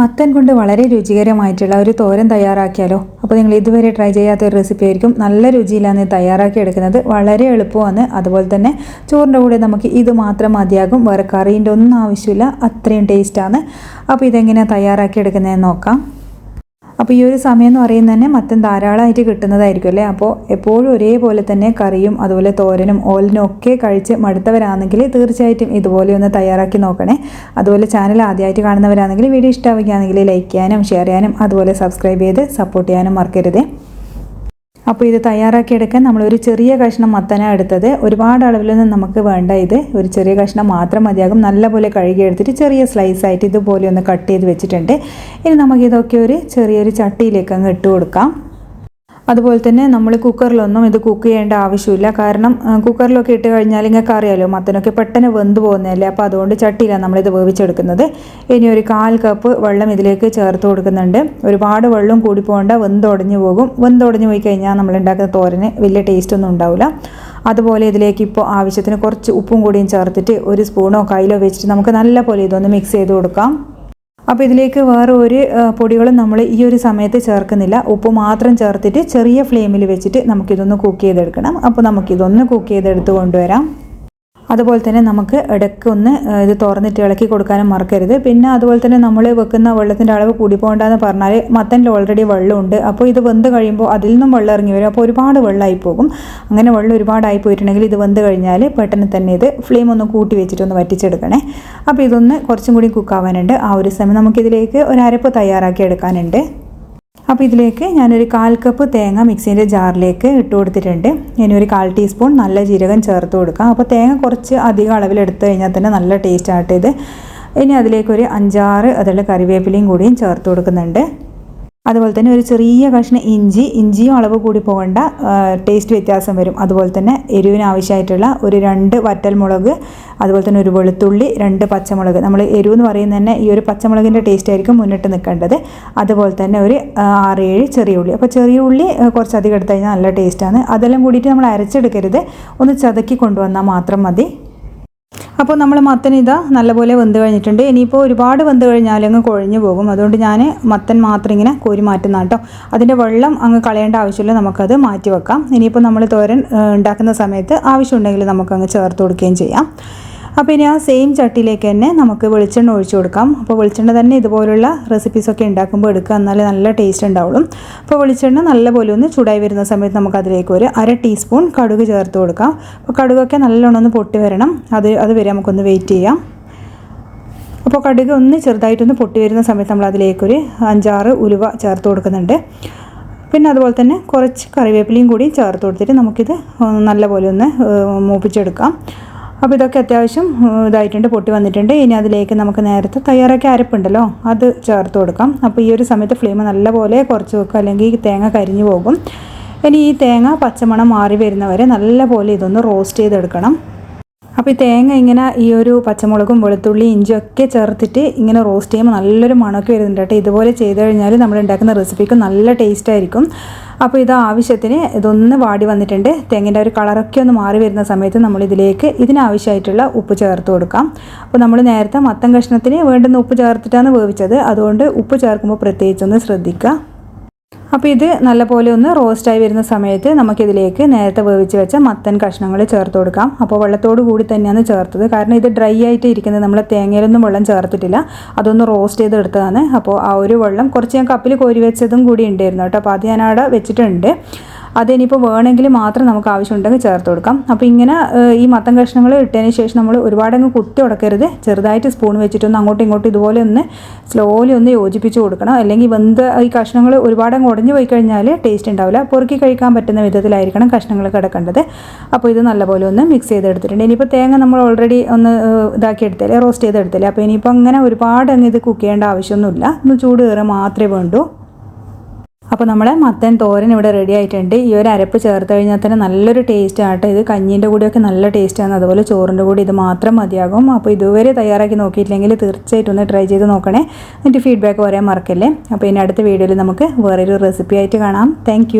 മത്തൻ കൊണ്ട് വളരെ രുചികരമായിട്ടുള്ള ഒരു തോരൻ തയ്യാറാക്കിയാലോ? അപ്പോൾ നിങ്ങൾ ഇതുവരെ ട്രൈ ചെയ്യാത്ത ഒരു റെസിപ്പി ആയിരിക്കും. നല്ല രുചിയിലാണ് തയ്യാറാക്കി എടുക്കുന്നത്. വളരെ എളുപ്പമാണ്. അതുപോലെ തന്നെ ചോറിന്റെ കൂടെ നമുക്ക് ഇത് മാത്രം മതിയാകും. വേറെ കറീന്റെ ഒന്നും ആവശ്യമില്ല. അത്രയും ടേസ്റ്റാണ് അപ്പോൾ ഇതെങ്ങനെയാണ് തയ്യാറാക്കി എടുക്കുന്നതെന്ന് നോക്കാം. അപ്പോൾ ഈ ഒരു സമയം എന്ന് പറയുന്നത് തന്നെ മത്തൻ ധാരാളമായിട്ട് കിട്ടുന്നതായിരിക്കും അല്ലേ? അപ്പോൾ എപ്പോഴും ഒരേപോലെ തന്നെ കറിയും അതുപോലെ തോരനും ഓലിനും ഒക്കെ കഴിച്ച് മടുത്തവരാണെങ്കിൽ തീർച്ചയായിട്ടും ഇതുപോലെ ഒന്ന് തയ്യാറാക്കി നോക്കണേ. അതുപോലെ ചാനൽ ആദ്യമായിട്ട് കാണുന്നവരാണെങ്കിൽ വീഡിയോ ഇഷ്ടമാവുകയാണെങ്കിൽ ലൈക്ക് ചെയ്യാനും ഷെയർ ചെയ്യാനും അതുപോലെ സബ്സ്ക്രൈബ് ചെയ്ത് സപ്പോർട്ട് ചെയ്യാനും മറക്കരുത്. അപ്പോൾ ഇത് തയ്യാറാക്കിയെടുക്കാൻ ഒരു ചെറിയ കഷ്ണം മത്തന എടുത്തത്. ഒരുപാട് അളവിലൊന്നും നമുക്ക് വേണ്ട ഇത്. ഒരു ചെറിയ കഷ്ണം മാത്രം മതിയാകും. നല്ലപോലെ കഴുകി എടുത്തിട്ട് ചെറിയ സ്ലൈസ് ആയിട്ട് ഇതുപോലെ ഒന്ന് കട്ട് ചെയ്ത് വെച്ചിട്ടുണ്ട്. ഇനി നമുക്കിതൊക്കെ ഒരു ചെറിയൊരു ചട്ടിയിലേക്ക് അങ്ങ് ഇട്ട് കൊടുക്കാം. അതുപോലെ തന്നെ നമ്മൾ കുക്കറിലൊന്നും ഇത് കുക്ക് ചെയ്യേണ്ട ആവശ്യമില്ല. കാരണം കുക്കറിലൊക്കെ ഇട്ട് കഴിഞ്ഞാൽ നിങ്ങൾക്ക് അറിയാലോ മത്തനൊക്കെ പെട്ടെന്ന് വെന്ത് പോകുന്നതല്ലേ? അപ്പോൾ അതുകൊണ്ട് ചട്ടിയിലാണ് നമ്മളിത് വേവിച്ചെടുക്കുന്നത്. ഇനി ഒരു കാൽ കപ്പ് വെള്ളം ഇതിലേക്ക് ചേർത്ത് കൊടുക്കുന്നുണ്ട്. ഒരുപാട് വെള്ളം കൂടി പോകേണ്ട വെന്തുടഞ്ഞു പോകും. വെന്തുടഞ്ഞു പോയി കഴിഞ്ഞാൽ നമ്മൾ ഉണ്ടാക്കുന്ന തോരന് വലിയ ടേസ്റ്റ് ഒന്നും ഉണ്ടാവില്ല. അതുപോലെ ഇതിലേക്ക് ഇപ്പോൾ ആവശ്യത്തിന് കുറച്ച് ഉപ്പും കൂടിയും ചേർത്തിട്ട് ഒരു സ്പൂണോ കയ്യിലോ വെച്ചിട്ട് നമുക്ക് നല്ല പോലെ ഇതൊന്ന് മിക്സ് ചെയ്ത് കൊടുക്കാം. അപ്പോൾ ഇതിലേക്ക് വേറെ ഒരു പൊടികളും നമ്മൾ ഈ ഒരു സമയത്ത് ചേർക്കുന്നില്ല. ഉപ്പ് മാത്രം ചേർത്തിട്ട് ചെറിയ ഫ്ലെയിമിൽ വെച്ചിട്ട് നമുക്കിതൊന്ന് കുക്ക് ചെയ്തെടുക്കണം. അപ്പോൾ നമുക്കിതൊന്ന് കുക്ക് ചെയ്തെടുത്ത് കൊണ്ടുവരാം. അതുപോലെ തന്നെ നമുക്ക് ഇടയ്ക്ക് ഒന്ന് ഇത് തുറന്നിട്ട് ഇളക്കി കൊടുക്കാനും മറക്കരുത്. പിന്നെ അതുപോലെ തന്നെ നമ്മൾ വെക്കുന്ന വെള്ളത്തിന്റെ അളവ് കൂടി പോകണ്ടെന്ന് പറഞ്ഞാൽ മത്തനിൽ ഓൾറെഡി വെള്ളമുണ്ട്. അപ്പോൾ ഇത് വെന്ത് കഴിയുമ്പോൾ അതിൽ നിന്നും വെള്ളം ഇറങ്ങി വരും. അപ്പോൾ ഒരുപാട് വെള്ളമായി പോകും. അങ്ങനെ വെള്ളം ഒരുപാടായി പോയിട്ടുണ്ടെങ്കിൽ ഇത് വെന്ത് കഴിഞ്ഞാൽ പെട്ടെന്ന് തന്നെ ഇത് ഫ്ലെയിം ഒന്ന് കൂട്ടി വെച്ചിട്ട് ഒന്ന് വറ്റിച്ചെടുക്കണേ. അപ്പോൾ ഇതൊന്ന് കുറച്ചും കൂടി കുക്കാവാനുണ്ട് ആ ഒരു സമയം നമുക്കിതിലേക്ക് ഒരു അരപ്പ് തയ്യാറാക്കി എടുക്കാനുണ്ട്. അപ്പോൾ ഇതിലേക്ക് ഞാനൊരു കാൽ കപ്പ് തേങ്ങ മിക്സിന്റെ ജാറിലേക്ക് ഇട്ട് കൊടുത്തിട്ടുണ്ട്. ഇനി ഒരു കാൽ ടീസ്പൂൺ നല്ല ജീരകം ചേർത്ത് കൊടുക്കാം. അപ്പോൾ തേങ്ങ കുറച്ച് അധികം അളവിൽ എടുത്തു കഴിഞ്ഞാൽ തന്നെ നല്ല ടേസ്റ്റ് ആയിട്ട് ഇത്. ഇനി അതിലേക്കൊരു അഞ്ചാറ് അതുള്ള കറിവേപ്പിലയും കൂടിയും ചേർത്ത് കൊടുക്കുന്നുണ്ട്. അതുപോലെ തന്നെ ഒരു ചെറിയ കഷ്ണം ഇഞ്ചി ഇഞ്ചിയും അളവ് കൂടി പോകേണ്ട ടേസ്റ്റ് വ്യത്യാസം വരും. അതുപോലെ തന്നെ എരിവിന് ആവശ്യമായിട്ടുള്ള ഒരു രണ്ട് വറ്റൽ മുളക് അതുപോലെ തന്നെ ഒരു വെളുത്തുള്ളി രണ്ട് പച്ചമുളക്. നമ്മൾ എരിവ് എന്ന് പറയുന്നത് തന്നെ ഈ ഒരു പച്ചമുളകിന്റെ ടേസ്റ്റ് ആയിരിക്കും മുന്നിട്ട് നിൽക്കേണ്ടത്. അതുപോലെ തന്നെ ഒരു ആറേഴ് ചെറിയ ഉള്ളി. അപ്പോൾ ചെറിയ ഉള്ളി കുറച്ച് അധികം എടുത്തു കഴിഞ്ഞാൽ നല്ല ടേസ്റ്റാണ് അതെല്ലാം കൂടിയിട്ട് നമ്മൾ അരച്ചെടുക്കരുത്. ഒന്ന് ചതക്കി കൊണ്ടുവന്നാൽ മാത്രം മതി. അപ്പോൾ നമ്മൾ മത്തൻ ഇതാ നല്ലപോലെ വെന്ത് കഴിഞ്ഞിട്ടുണ്ട്. ഇനിയിപ്പോൾ ഒരുപാട് വെന്ത് കഴിഞ്ഞാൽ അങ്ങ് കുഴഞ്ഞു പോകും. അതുകൊണ്ട് ഞാൻ മത്തൻ മാത്രം ഇങ്ങനെ കോരി മാറ്റുന്ന കേട്ടോ. അതിന്റെ വെള്ളം അങ്ങ് കളയേണ്ട ആവശ്യമില്ല. നമുക്കത് മാറ്റി വെക്കാം. ഇനിയിപ്പോൾ നമ്മൾ തോരൻ ഉണ്ടാക്കുന്ന സമയത്ത് ആവശ്യമുണ്ടെങ്കിൽ നമുക്കങ്ങ് ചേർത്ത് കൊടുക്കുകയും ചെയ്യാം. അപ്പോൾ ഇനി ആ സെയിം ചട്ടിയിലേക്ക് തന്നെ നമുക്ക് വെളിച്ചെണ്ണ ഒഴിച്ചു കൊടുക്കാം. അപ്പോൾ വെളിച്ചെണ്ണ തന്നെ ഇതുപോലുള്ള റെസിപ്പീസൊക്കെ ഉണ്ടാക്കുമ്പോൾ എടുക്കുക എന്നാലേ നല്ല ടേസ്റ്റ് ഉണ്ടാവുള്ളൂ. അപ്പോൾ വെളിച്ചെണ്ണ നല്ലപോലെ ഒന്ന് ചൂടായി വരുന്ന സമയത്ത് നമുക്ക് അതിലേക്ക് ഒരു അര ടീസ്പൂൺ കടുക് ചേർത്ത് കൊടുക്കാം. അപ്പോൾ കടുകൊക്കെ നല്ലോണം ഒന്ന് പൊട്ടി വരണം. അത് അത് വരെ നമുക്കൊന്ന് വെയിറ്റ് ചെയ്യാം. അപ്പോൾ കടുക് ഒന്ന് ചെറുതായിട്ടൊന്ന് പൊട്ടി വരുന്ന സമയത്ത് നമ്മൾ അതിലേക്കൊരു അഞ്ചാറ് ഉലുവ ചേർത്ത് കൊടുക്കുന്നുണ്ട്. പിന്നെ അതുപോലെ തന്നെ കുറച്ച് കറിവേപ്പിലയും കൂടി ചേർത്ത് കൊടുത്തിട്ട് നമുക്കിത് നല്ലപോലെ ഒന്ന് മൂപ്പിച്ചെടുക്കാം. അപ്പോൾ ഇതൊക്കെ അത്യാവശ്യം ഇതായിട്ടുണ്ട് പൊട്ടി വന്നിട്ടുണ്ട്. ഇനി അതിലേക്ക് നമുക്ക് നേരത്തെ തയ്യാറാക്കി അരപ്പുണ്ടല്ലോ അത് ചേർത്ത് കൊടുക്കാം. അപ്പോൾ ഈ ഒരു സമയത്ത് ഫ്ലെയിം നല്ലപോലെ കുറച്ച് വെക്കുക അല്ലെങ്കിൽ തേങ്ങ കരിഞ്ഞു പോകും. ഇനി ഈ തേങ്ങ പച്ചമണം മാറി വരുന്നവരെ നല്ലപോലെ ഇതൊന്ന് റോസ്റ്റ് ചെയ്തെടുക്കണം. അപ്പോൾ ഈ തേങ്ങ ഇങ്ങനെ ഈ ഒരു പച്ചമുളകും വെളുത്തുള്ളി ഇഞ്ചിയൊക്കെ ചേർത്തിട്ട് ഇങ്ങനെ റോസ്റ്റ് ചെയ്യുമ്പോൾ നല്ലൊരു മണമൊക്കെ വരുന്നുണ്ട് കേട്ടോ. ഇതുപോലെ ചെയ്ത് കഴിഞ്ഞാൽ നമ്മൾ ഉണ്ടാക്കുന്ന റെസിപ്പിക്ക് നല്ല ടേസ്റ്റ് ആയിരിക്കും. അപ്പോൾ ഇത് ആവശ്യത്തിന് ഇതൊന്ന് വാടി വന്നിട്ടുണ്ട്. തെങ്ങിന്റെ ഒരു കളറൊക്കെ ഒന്ന് മാറി വരുന്ന സമയത്ത് നമ്മൾ ഇതിലേക്ക് ഇതിനാവശ്യമായിട്ടുള്ള ഉപ്പ് ചേർത്ത് കൊടുക്കാം. അപ്പോൾ നമ്മൾ നേരത്തെ മത്തൻ കഷ്ണത്തിന് വേണ്ടുന്ന ഉപ്പ് ചേർത്തിട്ടാണ് വേവിച്ചത്. അതുകൊണ്ട് ഉപ്പ് ചേർക്കുമ്പോൾ പ്രത്യേകിച്ചൊന്ന് ശ്രദ്ധിക്കുക. അപ്പോൾ ഇത് നല്ലപോലെ ഒന്ന് റോസ്റ്റായി വരുന്ന സമയത്ത് നമുക്കിതിലേക്ക് നേരത്തെ വേവിച്ച് വെച്ച മത്തൻ കഷ്ണങ്ങൾ ചേർത്ത് കൊടുക്കാം. അപ്പോൾ വെള്ളത്തോട് കൂടി തന്നെയാണ് ചേർത്തത്. കാരണം ഇത് ഡ്രൈ ആയിട്ട് ഇരിക്കുന്നത് നമ്മൾ തേങ്ങയിലൊന്നും വെള്ളം ചേർത്തിട്ടില്ല. അതൊന്ന് റോസ്റ്റ് ചെയ്തെടുത്തതാണ്. അപ്പോൾ ആ ഒരു വെള്ളം കുറച്ച് ഞാൻ കപ്പിൽ കോരി വെച്ചതും കൂടി ഉണ്ടായിരുന്നു കേട്ടോ. അപ്പോൾ അത് ഞാൻ അവിടെ വെച്ചിട്ടുണ്ട്. അതിനിപ്പോൾ വേണമെങ്കിൽ മാത്രം നമുക്ക് ആവശ്യമുണ്ടെങ്കിൽ ചേർത്ത് കൊടുക്കാം. അപ്പോൾ ഇങ്ങനെ ഈ മത്തം കഷ്ണങ്ങൾ ഇട്ടതിന് ശേഷം നമ്മൾ ഒരുപാടങ്ങ് കുത്തി ഉടക്കരുത്. ചെറുതായിട്ട് സ്പൂൺ വെച്ചിട്ടൊന്ന് അങ്ങോട്ടും ഇങ്ങോട്ടും ഇതുപോലെ ഒന്ന് സ്ലോലി ഒന്ന് യോജിപ്പിച്ച് കൊടുക്കണം. അല്ലെങ്കിൽ വെന്ത് ഈ കഷ്ണങ്ങൾ ഒരുപാടങ്ങ് ഉടഞ്ഞു പോയി കഴിഞ്ഞാൽ ടേസ്റ്റ് ഉണ്ടാവില്ല. പൊറുക്കി കഴിക്കാൻ പറ്റുന്ന വിധത്തിലായിരിക്കണം കഷ്ണങ്ങൾ കിടക്കേണ്ടത്. അപ്പോൾ ഇത് നല്ലപോലെ ഒന്ന് മിക്സ് ചെയ്തെടുത്തിട്ടുണ്ട്. ഇനിയിപ്പോൾ തേങ്ങ നമ്മൾ ഓൾറെഡി ഒന്ന് ഇതാക്കി എടുത്തില്ലേ റോസ്റ്റ് ചെയ്ത് ചെയ്തെടുത്തില്ലേ? അപ്പോൾ ഇനിയിപ്പോൾ അങ്ങനെ ഒരുപാട് അങ്ങ് ഇത് കുക്ക് ചെയ്യേണ്ട ആവശ്യമൊന്നുമില്ല. ഒന്ന് ചൂട് കയറുക മാത്രമേ വേണ്ടൂ. അപ്പോൾ നമ്മളെ മത്തൻ തോരൻ ഇവിടെ റെഡി ആയിട്ടുണ്ട്. ഈ ഒരു അരപ്പ് ചേർത്ത് കഴിഞ്ഞാൽ തന്നെ നല്ലൊരു ടേസ്റ്റ് ആട്ടെ ഇത് കഞ്ഞീന്റെ കൂടെയൊക്കെ നല്ല ടേസ്റ്റാണ് അതുപോലെ ചോറിന്റെ കൂടി ഇത് മാത്രം മതിയാകും. അപ്പോൾ ഇതുവരെ തയ്യാറാക്കി നോക്കിയിട്ടില്ലെങ്കിൽ തീർച്ചയായിട്ടും ഒന്ന് ട്രൈ ചെയ്ത് നോക്കണേ. എന്നിട്ട് ഫീഡ്ബാക്ക് പറയാൻ മറക്കല്ലേ. അപ്പോൾ ഇനി അടുത്ത വീഡിയോയിൽ നമുക്ക് വേറൊരു റെസിപ്പി ആയിട്ട് കാണാം. താങ്ക്